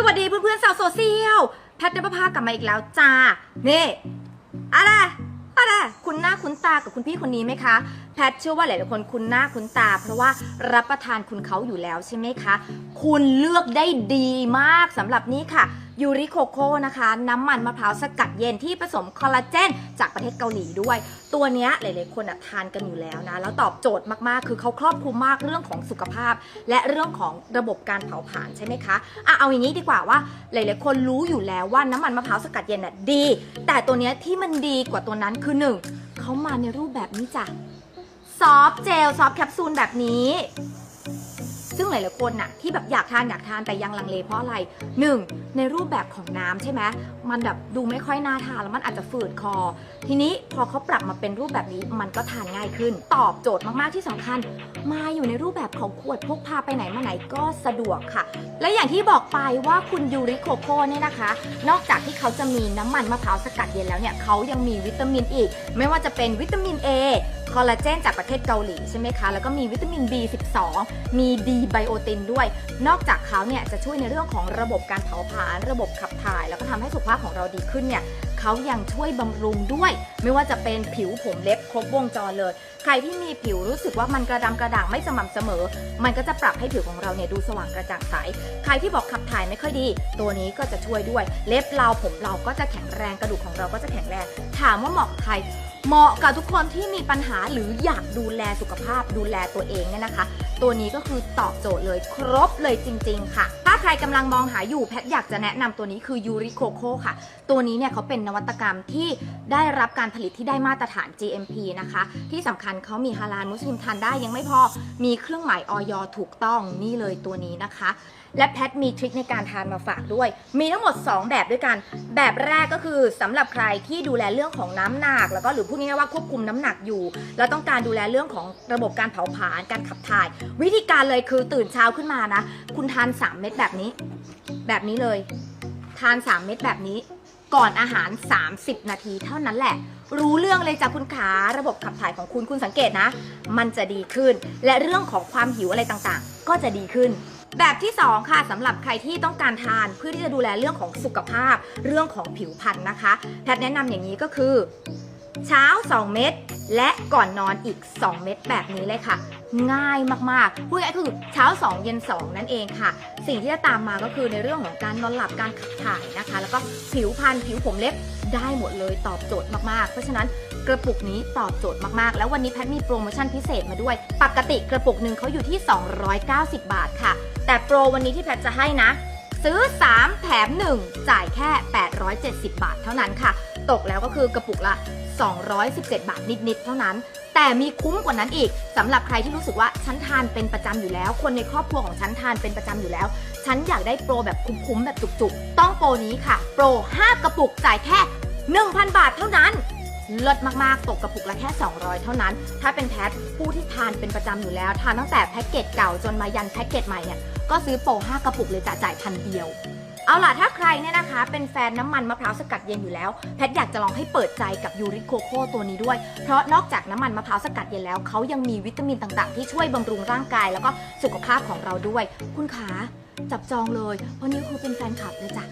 สวัสดีเพื่อนๆสาวโซเชียลแพทย์นภพากลับมาอีกแล้วจ้านี่อะไรอะไรคุณหน้าคุ้นตากับคุณพี่คนนี้ไหมคะ แพทย์เชื่อว่าหลายๆคนคุ้นหน้าคุ้นตา เพราะว่ารับประทานคุณเขาอยู่แล้วใช่ไหมคะ คุณเลือกได้ดีมากสำหรับนี้ค่ะยูริโคโค่นะคะ น้ำมันมะพร้าวสกัดเย็นที่ผสมคอลลาเจนจากประเทศเกาหลีด้วย ตัวเนี้ยหลายๆคนอะทานกันอยู่แล้วนะ แล้วตอบโจทย์มากๆ คือเขาครอบคลุมมากเรื่องของสุขภาพ และเรื่องของระบบการเผาผลาญใช่ไหมคะอะเอาอย่างนี้ดีกว่าว่าหลายๆคนรู้อยู่แล้วว่าน้ำมันมะพร้าวสกัดเย็นน่ะดี แต่ตัวเนี้ยที่มันดีกว่าตัวนั้นคือหนึ่งเขามาในรูปแบบนี้จ้ะซอฟต์เจลซอฟต์แคปซูลแบบนี้ ซึ่งหลายๆคนน่ะที่แบบอยากทานอยากทานแต่ยังลังเลเพราะอะไร 1. ในรูปแบบของน้ำใช่ไหมมันแบบดูไม่ค่อยน่าทานแล้วมันอาจจะฝืดคอ ทีนี้พอเขาปรับมาเป็นรูปแบบนี้มันก็ทานง่ายขึ้น ตอบโจทย์มากๆที่สำคัญ มาอยู่ในรูปแบบของขวดพกพาไปไหนมาไหนก็สะดวกค่ะ และอย่างที่บอกไปว่าคุณยูริโคโค่เนี่ยนะคะ นอกจากที่เขาจะมีน้ำมันมะพร้าวสกัดเย็นแล้วเนี่ยเขายังมีวิตามินอีก ไม่ว่าจะเป็นวิตามิน A คอลลาเจนจากประเทศเกาหลีใช่ไหมคะ แล้วก็มีวิตามิน B12 มีดีไบโอตินด้วย นอกจากเขาเนี่ยจะช่วยในเรื่องของระบบการเผาผลาญระบบขับถ่าย แล้วก็ทำให้สุขภาพของเราดีขึ้นเนี่ย เขายังช่วยบำรุงด้วย ไม่ว่าจะเป็นผิวผมเล็บครบวงจรเลย ใครที่มีผิวรู้สึกว่ามันกระดำกระด่างไม่สม่ำเสมอ มันก็จะปรับให้ผิวของเราเนี่ยดูสว่างกระจ่างใส ใครที่บอกขับถ่ายไม่ค่อยดี ตัวนี้ก็จะช่วยด้วย เล็บเราผมเราก็จะแข็งแรงกระดูกของเราก็จะแข็งแรง ถามว่าเหมาะใครเหมาะกับทุกคนที่มีปัญหาหรืออยากดูแลสุขภาพดูแลตัวเองเนี่ยนะคะ ตัวนี้ก็คือตอบโจทย์เลยครบเลยจริง ๆ ค่ะ ใครกำลังมองหาอยู่แพทอยากจะแนะนำตัวนี้คือยูริโคโค่ค่ะ ตัวนี้เนี่ยเขาเป็นนวัตกรรมที่ได้รับการผลิตที่ได้มาตรฐาน GMP นะคะ ที่สำคัญเขามีฮาลาลมุสลิมทานได้ยังไม่พอมีเครื่องหมายออยถูกต้องนี่เลยตัวนี้นะคะ และแพทมีทริคในการทานมาฝากด้วย มีทั้งหมด 2 แบบด้วยกัน แบบแรกก็คือสำหรับใครที่ดูแลเรื่องของน้ำหนัก แล้วก็หรือพูดง่ายๆว่าควบคุมน้ำหนักอยู่ แล้วต้องการดูแลเรื่องของระบบการเผาผลาญการขับถ่าย วิธีการเลยคือตื่นเช้าขึ้นมานะ คุณทาน 3 เม็ดแบบแบบนี้ แบบนี้เลย ทาน 3 เม็ดแบบนี้ ก่อนอาหาร 30 นาทีเท่านั้นแหละ รู้เรื่องเลยจ้ะคุณขาระบบขับถ่ายของคุณคุณสังเกตนะ มันจะดีขึ้น และเรื่องของความหิวอะไรต่างๆ ก็จะดีขึ้นแบบที่ 2 ค่ะสำหรับใครที่ต้องการทานเพื่อที่จะดูแลเรื่องของสุขภาพ เรื่องของผิวพรรณนะคะ แพทย์แนะนำอย่างนี้ก็คือ เช้า 2 เม็ดและก่อนนอนอีก 2 เม็ดแบบนี้เลยค่ะ ง่ายมากๆพูดง่ายคือเช้า 2 เย็น 2 นั่นเองค่ะ สิ่งที่จะตามมาก็คือในเรื่องของการนอนหลับการขับถ่ายนะคะ แล้วก็ผิวพรรณผิวผมเล็บได้หมดเลยตอบโจทย์มากๆ เพราะฉะนั้นกระปุกนี้ตอบโจทย์มากๆ แล้ววันนี้แพทมีโปรโมชั่นพิเศษมาด้วย ปกติกระปุกหนึ่งเขาอยู่ที่ 290 บาทค่ะ แต่โปรวันนี้ที่แพทจะให้นะ ซื้อ 3 แถม 1 จ่ายแค่ 870 บาทเท่านั้นค่ะ ตกแล้วก็คือกระปุกละ 217 บาทนิด ๆ เท่านั้น แต่มีคุ้มกว่านั้นอีกสำหรับใครที่รู้สึกว่าฉันทานเป็นประจำอยู่แล้ว คนในครอบครัวของฉันทานเป็นประจำอยู่แล้ว ฉันอยากได้โปรแบบคุ้ม ๆ แบบจุก ๆ ต้องโปรนี้ค่ะ โปร 5 กระปุกจ่ายแค่ 1,000 บาทเท่านั้นลิศมาก ๆ ตกกระปุกละแค่ 200 เท่านั้น ถ้าเป็นแพทผู้ที่ทานเป็นประจำอยู่แล้ว ทานตั้งแต่แพ็กเกจเก่าจนมายันแพ็กเกจใหม่เนี่ย ก็ซื้อโปร5กระปุกเลยจะจ่ายพันเดียว เอาล่ะถ้าใครเนี่ยนะคะ เป็นแฟนน้ำมันมะพร้าวสกัดเย็นอยู่แล้ว แพทอยากจะลองให้เปิดใจกับยูริโคโค่ตัวนี้ด้วย เพราะนอกจากน้ำมันมะพร้าวสกัดเย็นแล้วเขายังมีวิตามินต่างๆ ที่ช่วยบำรุงร่างกายแล้วก็สุขภาพของเราด้วย คุณขาจับจองเลย เพราะนี่คือเป็นแฟนคลับเลยจ้ะ